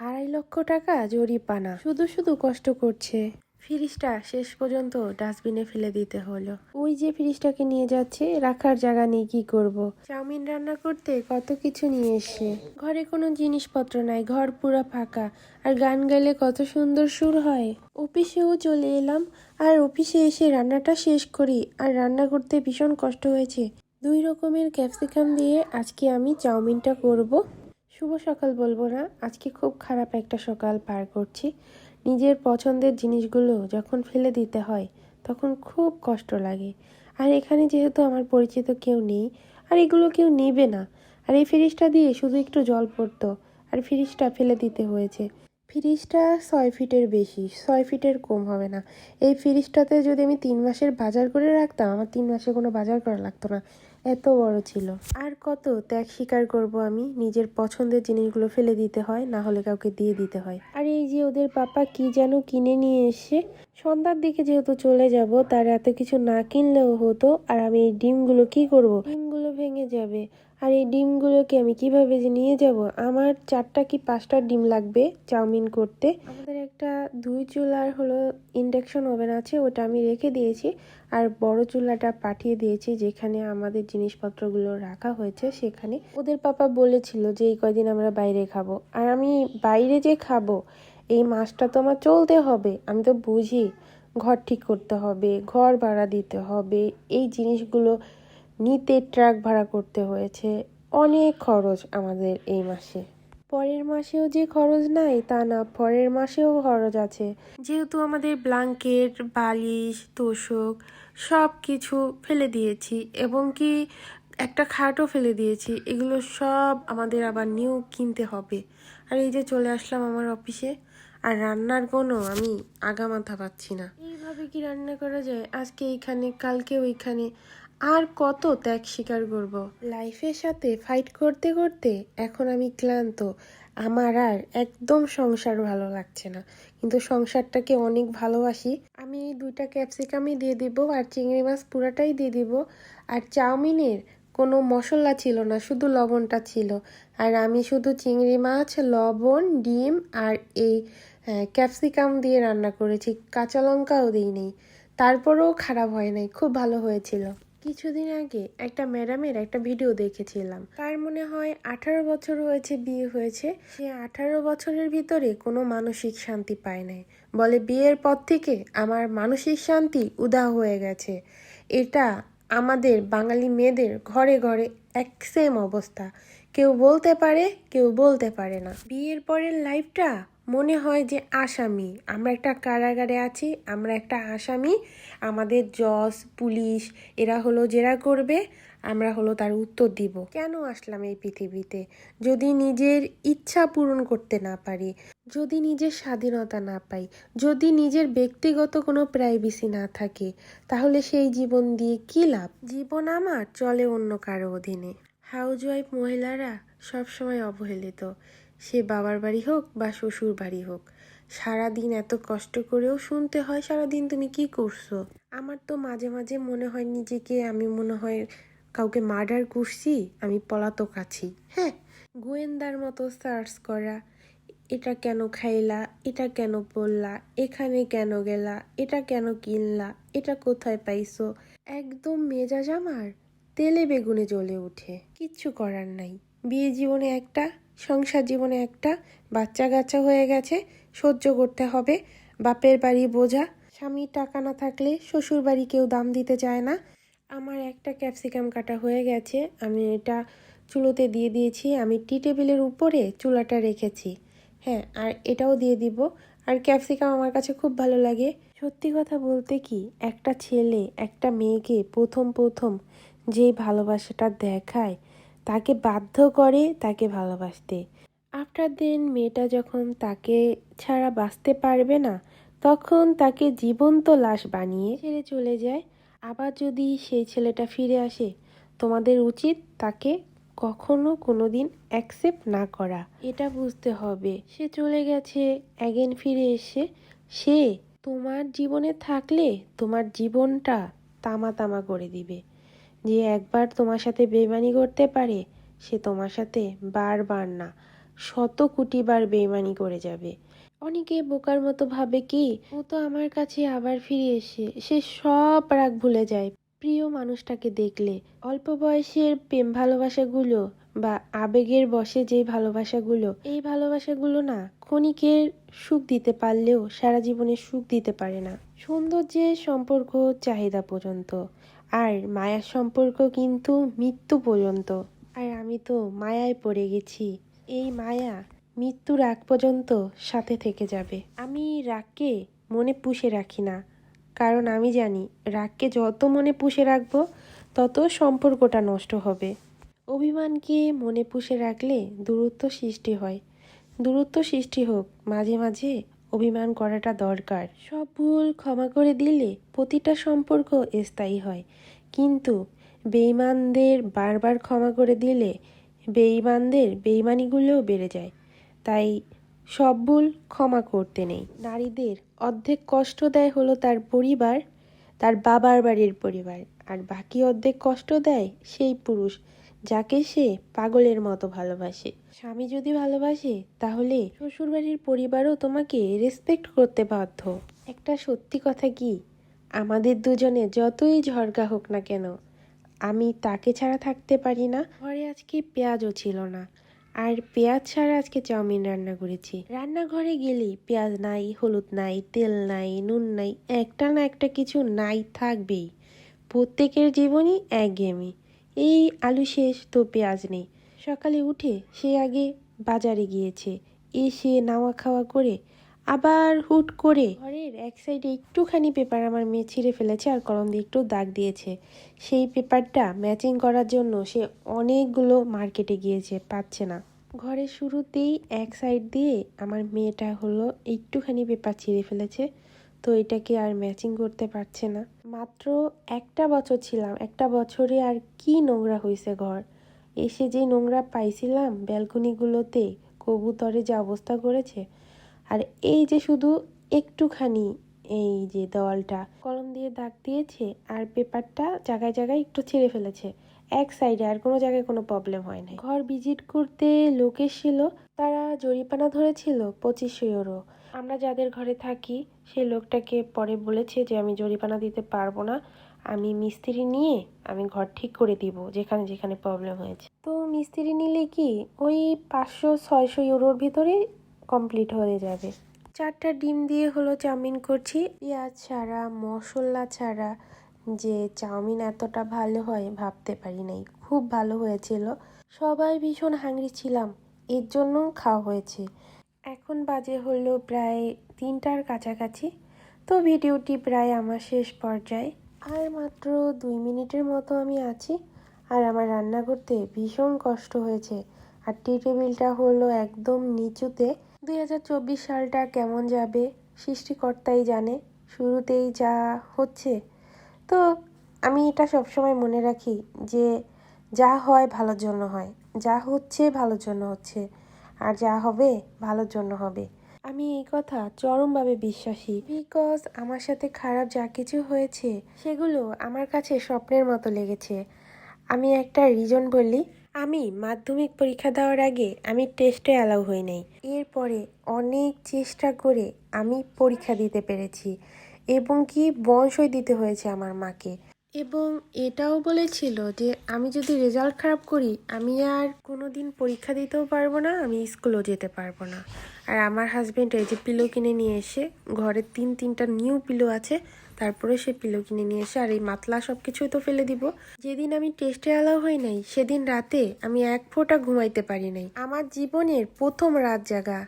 আড়াই লক্ষ টাকা জরিপানা। শুধু শুধু কষ্ট করছে। ফ্রিজটা শেষ পর্যন্ত ডাস্টবিনে ফেলে দিতে হলো। ওই যে ফ্রিজটাকে নিয়ে যাচ্ছে, রাখার জায়গা নেই, কি করব। চাউমিন রান্না করতে কত কিছু নিয়ে এসে। ঘরে কোনো জিনিসপত্র নাই, ঘর পুরো ফাঁকা। আর গান গাইলে কত সুন্দর সুর হয়। অফিসেও চলে এলাম, আর অফিসে এসে রান্নাটা শেষ করি। আর রান্না করতে ভীষণ কষ্ট হয়েছে। দুই রকমের ক্যাপসিকাম দিয়ে আজকে আমি চাউমিনটা করব। শুভ সকাল বলব না। আজকে খুব খারাপ একটা সকাল পার করছি। নিজের পছন্দের জিনিসগুলো যখন ফেলে দিতে হয়, তখন খুব কষ্ট লাগে। আর এখানে যেহেতু আমার পরিচিত কেউ নেই, আর এগুলো কেউ নেবে না। আর এই ফ্রিজটা দিয়ে শুধু একটু জল পড়তো, আর ফ্রিজটা ফেলে দিতে হয়েছে। ফ্রিজটা ছয় ফিটের বেশি, ছয় ফিটের কম হবে না। এই ফ্রিজটাতে যদি আমি তিন মাসের বাজার করে রাখতাম, আমার তিন মাসে কোনো বাজার করা লাগতো না। এত বড় ছিল। আর কত ত্যাগ স্বীকার করব আমি? নিজের পছন্দের জিনিসগুলো ফেলে দিতে হয়, না হলে কাউকে দিয়ে দিতে হয়। আর এই যে ওদের পাপা কি যেন কিনে নিয়ে এসে, সন্ধ্যার দিকে যেহেতু চলে যাব, তার এত কিছু না কিনলেও হতো, আর আমি এই ডিমগুলো কি করব? ডিমগুলো ভেঙে যাবে। আর এই ডিমগুলোকে আমি কীভাবে যে নিয়ে যাব? আমার চারটা কি পাঁচটা ডিম লাগবে চাউমিন করতে? আমাদের একটা দুই চুলার হলো ইন্ডাকশন ওভেন আছে, ওটা আমি রেখে দিয়েছি। আর বড় চুলাটা পাঠিয়ে দিয়েছি, যেখানে আমাদের জিনিসপত্রগুলো রাখা হয়েছে সেখানে। ওদের পাপা বলেছিল যে এই কয়দিন আমরা বাইরে খাব। আর আমি বাইরে যে খাব, এই মাসটা তো আমার চলতে হবে। আমি তো বুঝি, ঘর ঠিক করতে হবে, ঘর ভাড়া দিতে হবে, এই জিনিসগুলো নিতে ট্রাক ভাড়া করতে হয়েছে অনেক খরচ আমাদের এই মাসে। পরের মাসেও যে খরচ নাই তা না, পরের মাসেও খরচ আছে। যেহেতু আমাদের ব্ল্যাঙ্কেট বালিশ, তোষক সব কিছু ফেলে দিয়েছি এবং কি একটা খাটও ফেলে দিয়েছি, এগুলো সব আমাদের আবার নিউ কিনতে হবে। আর এই যে চলে আসলাম আমার অফিসে, আর রান্নার কোনো আমি আগামাথা পাচ্ছি না। এইভাবে কি রান্না করা যায়? আজকে এইখানে, কালকে ওইখানে আর কত ত্যাগ স্বীকার করব? লাইফের সাথে ফাইট করতে করতে এখন আমি ক্লান্ত। আমার আর একদম সংসার ভালো লাগছে না। কিন্তু সংসারটাকে অনেক ভালোবাসি। আমি এই দুইটা ক্যাপসিকামই দিয়ে দিব আর চিংড়ি মাছ পুরাটাই দিয়ে দিব। আর চাউমিনের কোনো মশলা ছিল না, শুধু লবণটা ছিল। আর আমি শুধু চিংড়ি মাছ, লবণ, ডিম আর এই ক্যাপসিকাম দিয়ে রান্না করেছি। কাঁচা লঙ্কাও দিই দিইনি। তারপরেও খারাপ হয় নাই। খুব ভালো হয়েছিল। কিছুদিন আগে একটা ম্যাডামের একটা ভিডিও দেখেছিলাম। তার মনে হয় আঠারো বছর হয়েছে, বিয়ে হয়েছে। সে আঠারো বছরের ভিতরে কোনো মানসিক শান্তি পায় নাই। বলে বিয়ের পর থেকে আমার মানসিক শান্তি উদা হয়ে গেছে। এটা আমাদের বাঙালি মেয়েদের ঘরে ঘরে এক সেম অবস্থা। কেউ বলতে পারে, কেউ বলতে পারে না। বিয়ের পরের লাইফটা মনে হয় যে আসামি। আমরা একটা কারাগারে আছি, আমরা একটা আসামি। আমাদের জজ, পুলিশ, এরা হলো জেরা করবে, আমরা হলো তার উত্তর দিব। কেন আসলাম এই পৃথিবীতে? যদি নিজের ইচ্ছা পূরণ করতে না পারি, যদি নিজের স্বাধীনতা না পাই, যদি নিজের ব্যক্তিগত কোনো প্রাইভেসি না থাকে, তাহলে সেই জীবন দিয়ে কি লাভ? জীবন আমার, চলে অন্য কারও অধীনে। হাউসওয়াইফ মহিলারা সবসময় অবহেলিত। সে বাবার বাড়ি হোক বা শ্বশুর বাড়ি হোক, সারাদিন এত কষ্ট করেও শুনতে হয়, সারাদিন তুমি কি করছ? আমার তো মাঝে মাঝে মনে হয় নিজেকে, আমি মনে হয় কাউকে মার্ডার করছি, আমি পলাতক আছি। হ্যাঁ গোয়েন্দার মতো সার্চ করা, এটা কেন খাইলা, এটা কেন পড়লা, এখানে কেন গেলা, এটা কেন কিনলা, এটা কোথায় পাইছো? একদম মেজাজ আমার তেলে বেগুনে জ্বলে ওঠে, কিচ্ছু করার নাই। বিয়ে জীবনে একটা সংসার জীবনে একটা বাচ্চা কাচ্চা হয়ে গেছে, সহ্য করতে হবে, বাপের বাড়ি বোঝা, স্বামীর টাকা না থাকলে শ্বশুর বাড়ি কেউ দাম দিতে চায় না। আমার একটা ক্যাপসিকাম কাটা হয়ে গেছে, আমি এটা চুলোতে দিয়ে দিয়েছি, আমি টি টেবিলের উপরে চুলাটা রেখেছি। হ্যাঁ আর এটাও দিয়ে দিব, আর ক্যাপসিকাম আমার কাছে খুব ভালো লাগে। সত্যি কথা বলতে কি, একটা ছেলে, একটা মেয়েকে প্রথম প্রথম যে ভালোবাসাটা দেখায় তাকে বাধ্য করে তাকে ভালোবাসতে। আফটার দেন মেয়েটা যখন তাকে ছাড়া বাঁচতে পারবে না, তখন তাকে জীবন্ত লাশ বানিয়ে ছেড়ে চলে যায়। আবার যদি সেই ছেলেটা ফিরে আসে, তোমাদের উচিত তাকে কখনো কোনো দিন অ্যাকসেপ্ট না করা। এটা বুঝতে হবে। সে চলে গেছে অ্যাগেন ফিরে এসে সে তোমার জীবনে থাকলে তোমার জীবনটা তামা তামা করে দিবে। যে একবার তোমার সাথে বেমানি করতে পারে, সে তোমার সাথে বারবার না শত কোটিবার বেইমানি করে যাবে। অনেকে বোকার মতো ভাবে কি, ও তো আমার কাছে আবার ফিরে এসে, সে সব রাগ ভুলে যায়। প্রিয় মানুষটাকে দেখলে, অল্প বয়সের প্রেম ভালোবাসাগুলো বা আবেগের বসে যে ভালোবাসাগুলো, এই ভালোবাসাগুলো না, ক্ষণিকের সুখ দিতে পারলেও সারা জীবনে সুখ দিতে পারে না। সৌন্দর্যের সম্পর্ক, চাহিদা পর্যন্ত। আর মায়ার সম্পর্ক কিন্তু মৃত্যু পর্যন্ত। আর আমি তো মায়ায় পড়ে গেছি। এই মায়া মৃত্যুর আগ পর্যন্ত সাথে থেকে যাবে। আমি রাগকে মনে পুষে রাখি না। কারণ আমি জানি, রাগকে যত মনে পুষে রাখব, তত সম্পর্কটা নষ্ট হবে। অভিমানকে মনে পুষে রাখলে দূরত্ব সৃষ্টি হয়। দূরত্ব সৃষ্টি হোক, মাঝে মাঝে অভিমান করাটা দরকার। সব ভুল ক্ষমা করে দিলে প্রতিটা সম্পর্ক স্থায়ী হয়। কিন্তু বেইমানদের বারবার ক্ষমা করে দিলে বেইমানদের বেইমানিগুলোও বেড়ে যায়। তাই সব ভুল ক্ষমা করতে নেই। নারীদের অর্ধেক কষ্ট দেয় হলো তার পরিবার, তার বাবার বাড়ির পরিবার। আর বাকি অর্ধেক কষ্ট দেয় সেই পুরুষ। যাকে সে পাগলের মতো ভালোবাসে। স্বামী যদি ভালোবাসে, তাহলে শ্বশুরবাড়ির পরিবারও তোমাকে রেসপেক্ট করতে বাধ্য। একটা সত্যি কথা কি? আমাদের দুজনে যতই ঝড়গা হোক না কেন, আমি তাকে ছাড়া থাকতে পারি না। ঘরে আজকে পেঁয়াজও ছিল না। আর পেঁয়াজ ছাড়া আজকে চাউমিন রান্না করেছি। রান্নাঘরে গেলেই পেঁয়াজ নাই, হলুদ নাই, তেল নাই, নুন নাই, একটা না একটা কিছু নাই থাকবেই। প্রত্যেকের জীবনই একঘেয়েমি। এই আলু শেষ, তো পেঁয়াজ নেই। সকালে উঠে সে আগে বাজারে গিয়েছে। এসে নাওয়া খাওয়া করে আবার হুট করে ঘরের এক সাইডে একটুখানি পেপার আমার মেয়ে ছিঁড়ে ফেলেছে আর কলম দিয়ে একটু দাগ দিয়েছে। সেই পেপারটা ম্যাচিং করার জন্য সে অনেকগুলো মার্কেটে গিয়েছে, পাচ্ছে না। ঘরের শুরুতেই এক সাইড দিয়ে আমার মেয়েটা হলো একটুখানি পেপার ছিঁড়ে ফেলেছে। তো এটাকে আর ম্যাচিং করতে পারছে না। মাত্র একটা বছর ছিলাম, একটা বছরে আর কি নোংরা হয়েছে ঘর। এসে যে নোংরা পাইছিলাম ব্যালকনিগুলোতে, কবুতরে যে অবস্থা করেছে, আর এই যে শুধু একটুখানি এই যে দেওয়ালটা, কলম দিয়ে দাগ দিয়েছে আর পেপারটা জায়গায় জায়গায় একটু ছিঁড়ে ফেলেছে। এক সাইডে আর কোনো জায়গায় কোনো প্রবলেম হয় না ঘর ভিজিট করতে লোক এসেছিল, তারা জরিপানা ধরেছিল পঁচিশশো ইউরো আমরা যাদের ঘরে থাকি, সেই লোকটাকে পরে বলেছে যে, আমি জরিপানা দিতে পারব না। আমি মিস্ত্রি নিয়ে আমি ঘর ঠিক করে দিব, যেখানে যেখানে প্রবলেম হয়েছে। তো মিস্ত্রি নিলে কি, ওই পাঁচশো, ছয়শো ইউরোর ভিতরে কমপ্লিট হয়ে যাবে। চারটা ডিম দিয়ে হলো চাউমিন করছি। পেঁয়াজ ছাড়া, মশলা ছাড়া যে চাউমিন এতটা ভালো হয়, ভাবতে পারি নাই। খুব ভালো হয়েছিল। সবাই ভীষণ হাংরি ছিলাম। এর জন্য খাওয়া হয়েছে। এখন বাজে হলো প্রায় তিনটার কাছাকাছি, তো ভিডিওটি প্রায় আমার শেষ পর্যায়ে। আর মাত্র দুই মিনিটের মতো আমি আছি, আর আমার রান্না করতে ভীষণ কষ্ট হয়েছে। আর টি টেবিলটা হলো একদম নিচুতে। দুই হাজার চব্বিশ সালটা কেমন যাবে, সৃষ্টিকর্তাই জানে। শুরুতেই যা হচ্ছে। তো আমি এটা সবসময় মনে রাখি যে, যা হয় ভালোর জন্য হয়, যা হচ্ছে ভালোর জন্য হচ্ছে। আর যা হবে, ভালোর জন্য হবে। আমি এই কথা চরমভাবে বিশ্বাসী। বিকজ আমার সাথে খারাপ যা কিছু হয়েছে, সেগুলো আমার কাছে স্বপ্নের মতো লেগেছে। আমি একটা রিজন বলি আমি মাধ্যমিক পরীক্ষা দেওয়ার আগে আমি টেস্টে অ্যালাউ হই নাই। এরপরে অনেক চেষ্টা করে আমি পরীক্ষা দিতে পেরেছি, এবং কি বংশই দিতে হয়েছে আমার মাকে। এবং এটাও বলেছিল যে আমি যদি রেজাল্ট খারাপ করি, আমি আর কোনো দিন পরীক্ষা দিতেও পারব না, আমি স্কুলও যেতে পারব না। আর আমার হাজব্যান্ড এই যে পিলো কিনে নিয়ে এসে ঘরে তিন, তিনটা নিউ পিলো আছে তারপরে সে পিলো কিনে নিয়ে এসে, আর এই মাতলা সব কিছুই তো ফেলে দিব। যেদিন আমি টেস্টে অ্যালাউ হই নাই, সেদিন রাতে আমি এক ফোঁটা ঘুমাইতে পারি নাই। আমার জীবনের প্রথম রাত জাগা,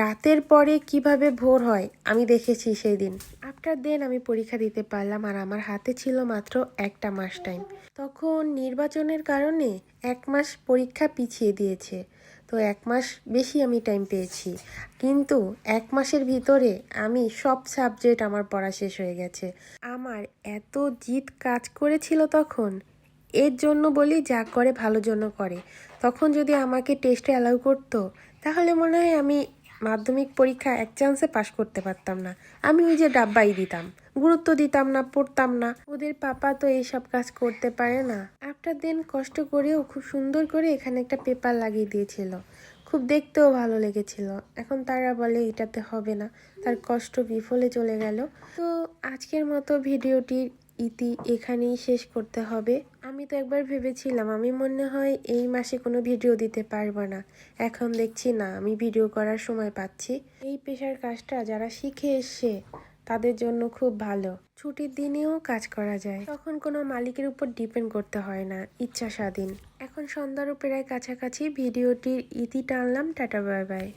রাতের পরে কীভাবে ভোর হয় আমি দেখেছি সেই দিন আফটার দেন আমি পরীক্ষা দিতে পারলাম, আর আমার হাতে ছিল মাত্র একটা মাস টাইম তখন নির্বাচনের কারণে এক মাস পরীক্ষা পিছিয়ে দিয়েছে। তো এক মাস বেশি আমি টাইম পেয়েছি। কিন্তু এক মাসের ভিতরে আমি সব সাবজেক্ট আমার পড়া শেষ হয়ে গেছে। আমার এত জিদ কাজ করেছিল তখন, এর জন্য বলি যা করে ভালো জন্য করে। তখন যদি আমাকে টেস্টে অ্যালাউ করতো, তাহলে মনে হয় আমি মাধ্যমিক পরীক্ষা এক চান্সে পাশ করতে পারতাম না। আমি ওই যে ডাব্বাই দিতাম। গুরুত্ব দিতাম না, পড়তাম না। ওদের পাপা তো এইসব কাজ করতে পারে না। আফটার দিন কষ্ট করেও খুব সুন্দর করে এখানে একটা পেপার লাগিয়ে দিয়েছিল। খুব দেখতেও ভালো লেগেছিল। এখন তারা বলে এটাতে হবে না। তার কষ্ট বিফলে চলে গেল। তো আজকের মতো ভিডিওটির ইতি এখানেই শেষ করতে হবে। আমি তো একবার ভেবেছিলাম, আমি মনে হয় এই মাসে কোনো ভিডিও দিতে পারব না। এখন দেখছি না, আমি ভিডিও করার সময় পাচ্ছি। এই পেশার কাজটা যারা শিখে এসছে, তাদের জন্য খুব ভালো। ছুটির দিনেও কাজ করা যায়। তখন কোনো মালিকের উপর ডিপেন্ড করতে হয় না ইচ্ছা স্বাধীন এখন সন্ধ্যারও প্রায় কাছাকাছি, ভিডিওটির ইতি টানলাম, টাটা, বাই বাই।